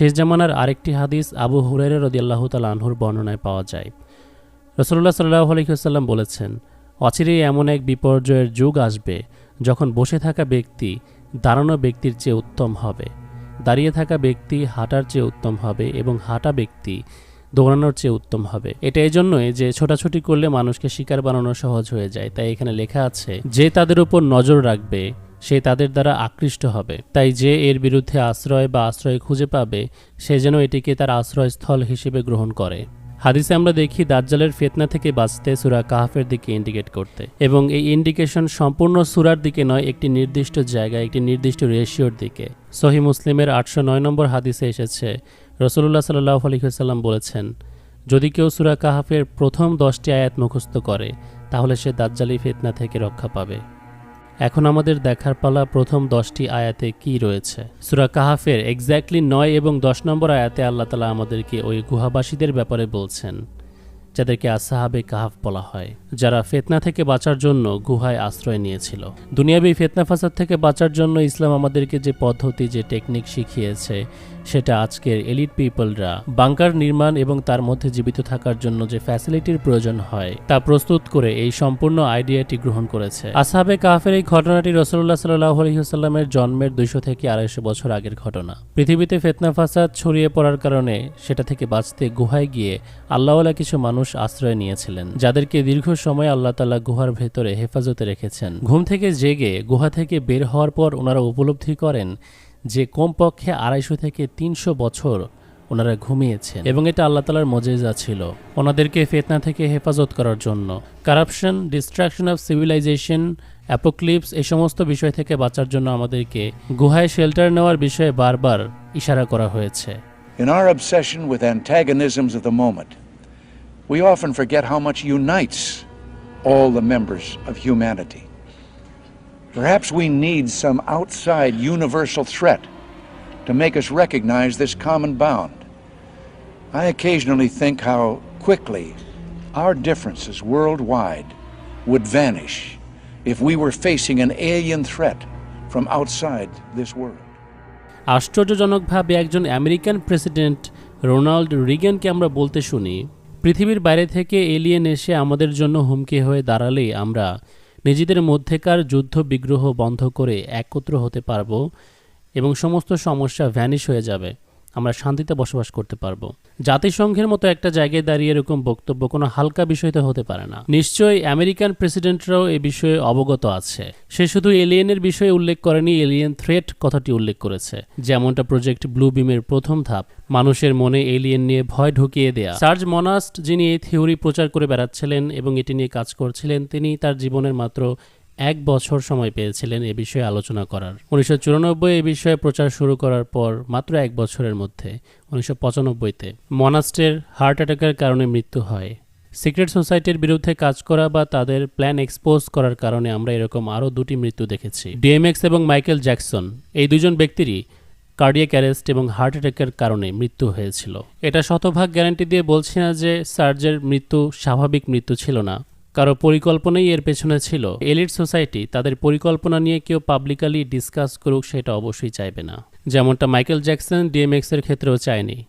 শেষ জামানার আরেকটি হাদিস আবু হুরাইরা রদিয়াল্লাহ তাল আনহুর বর্ণনায় পাওয়া যায়। রসুল্লাহ সাল্লাহ আলহিহাল্লাম বলেছেন, অচিরেই এমন এক বিপর্যয়ের যুগ আসবে যখন বসে থাকা ব্যক্তি দাঁড়ানো ব্যক্তির চেয়ে উত্তম হবে, দাঁড়িয়ে থাকা ব্যক্তি হাঁটার চেয়ে উত্তম হবে এবং হাঁটা ব্যক্তি দৌড়ানোর চেয়ে উত্তম হবে। এটা এই জন্যই যে ছোটাছুটি করলে মানুষকে শিকার বানানো সহজ হয়ে যায়। তাই এখানে লেখা আছে, যে তাদের উপর নজর রাখবে সে তাদের দ্বারা আকৃষ্ট হবে। তাই যে এর বিরুদ্ধে আশ্রয় বা আশ্রয় খুঁজে পাবে, সে যেন এটিকে তার আশ্রয়স্থল হিসেবে গ্রহণ করে। হাদিসে আমরা দেখি, দাজ্জালের ফেতনা থেকে বাঁচতে সুরা কাহাফের দিকে ইন্ডিকেট করতে এবং এই ইন্ডিকেশন সম্পূর্ণ সুরার দিকে নয়, একটি নির্দিষ্ট জায়গায়, একটি নির্দিষ্ট রেশিওর দিকে। সহি মুসলিমের আটশো নয় নম্বর হাদিসে এসেছে রসুল্লাহ সাল্লাহ আলহিহাল্লাম বলেছেন, যদি কেউ সুরা কাহাফের প্রথম দশটি আয়াত মুখস্থ করে, তাহলে সে দাজ্জালি ফেতনা থেকে রক্ষা পাবে। এখন আমাদের দেখার পালা প্রথম দশটি আয়াতে কি রয়েছে? সুরা কাহাফের এক্স্যাক্টলি নয় এবং দশ নম্বর আয়াতে আল্লাহ তালা আমাদেরকে ওই গুহাবাসীদের ব্যাপারে বলছেন। যাদেরকে আসাহাবে কাহাফ বলা হয়, যারা ফেতনা থেকে বাঁচার জন্য গুহায় আশ্রয় নিয়েছিল। দুনিয়াবি ফেতনা ফাসাদ থেকে বাঁচার জন্য ইসলাম আমাদেরকে যে পদ্ধতি, যে টেকনিক শিখিয়েছে, সেটা আজকের এলিট পিপলরা বাংকার নির্মাণ এবং তার মধ্যে জীবিত থাকার জন্য যে ফ্যাসিলিটির প্রয়োজন হয়, তা প্রস্তুত করে এই সম্পূর্ণ আইডিয়াটি গ্রহণ করেছে। আসাবে কাহাফের এই ঘটনাটি রসল্লাহ সাল্লাহ আলহিহাস্লামের জন্মের দুইশো থেকে আড়াইশো বছর আগের ঘটনা। পৃথিবীতে ফেতনা ফাসাদ ছড়িয়ে পড়ার কারণে সেটা থেকে বাঁচতে গুহায় গিয়ে আল্লাহওয়ালা কিছু মানুষ আশ্রয় নিয়েছিলেন যাদেরকে দীর্ঘ সময় আল্লাহ তালা গুহার ভেতরে হেফাজতে রেখেছেন। ঘুম থেকে জেগে গুহা থেকে বের হওয়ার পর ওনারা উপলব্ধি করেন যে কমপক্ষে আড়াইশো থেকে তিনশো বছর ওনারা ঘুমিয়েছেন এবং এটা আল্লাহ তালার মজেজা ছিল ওনাদেরকে ফেতনা থেকে হেফাজত করার জন্য। Corruption destruction of civilization apocalypse এই সমস্ত বিষয় থেকে বাঁচার জন্য আমাদেরকে গুহায় শেল্টার নেওয়ার বিষয়ে বারবার ইশারা করা হয়েছে। In our obsession with antagonisms of the moment, we often forget how much unites all the members of humanity. Perhaps we need some outside universal threat to make us recognize this common bound. I occasionally think how quickly our differences worldwide would vanish if we were facing an alien threat from outside this world. আশ্চর্যজনকভাবে একজন American president Ronald রিগেনকে আমরা বলতে শুনি পৃথিবীর বাইরে থেকে alien এসে আমাদের জন্য হুমকি হয়ে দাঁড়ালে আমরা নিজেদের মধ্যেকার যুদ্ধ বিগ্রহ বন্ধ করে একত্র হতে পারব এবং সমস্ত সমস্যা ভ্যানিশ হয়ে যাবে। আমরা শান্তিতে বসবাস করতে পারব। জাতিসংঘের মতো একটা জায়গায় দাঁড়িয়ে এরকম বক্তব্য কোনো হালকা বিষয়তে হতে পারে না। নিশ্চয়ই আমেরিকান প্রেসিডেন্টরাও এ বিষয়ে অবগত আছে। সে শুধু এলিয়েনের বিষয়ে উল্লেখ করেনি, এলিয়েন থ্রেট কথাটি উল্লেখ করেছে। যেমনটা প্রজেক্ট ব্লু বিমের প্রথম ধাপ, মানুষের মনে এলিয়েন নিয়ে ভয় ঢুকিয়ে দেয়া। সার্জ মনাস্ট যিনি এই থিওরি প্রচার করে বেড়াচ্ছিলেন এবং এটি নিয়ে কাজ করছিলেন, তিনি তার জীবনের মাত্র এক বছর সময় পেয়েছিলেন এ বিষয়ে আলোচনা করার। উনিশশো চুরানব্বই এ বিষয়ে প্রচার শুরু করার পর মাত্র এক বছরের মধ্যে, উনিশশো পঁচানব্বইতে, মনাস্টের হার্ট অ্যাটাকের কারণে মৃত্যু হয়। সিক্রেট সোসাইটির বিরুদ্ধে কাজ করা বা তাদের প্ল্যান এক্সপোজ করার কারণে আমরা এরকম আরও দুটি মৃত্যু দেখেছি। ডিএমএক্স এবং মাইকেল জ্যাকসন, এই দুজন ব্যক্তিরই কার্ডিয়াক অ্যারেস্ট এবং হার্ট অ্যাটাকের কারণে মৃত্যু হয়েছিল। এটা শতভাগ গ্যারান্টি দিয়ে বলছি না যে সার্জের মৃত্যু স্বাভাবিক মৃত্যু ছিল না। কারও পরিকল্পনাই এর পেছনে ছিল। এলিট সোসাইটি তাদের পরিকল্পনা নিয়ে কেউ পাবলিকালি ডিসকাস করুক সেটা অবশ্যই চাইবে না। যেমনটা মাইকেল জ্যাকসন ডিএমএক্স এর ক্ষেত্রেও চায়নি।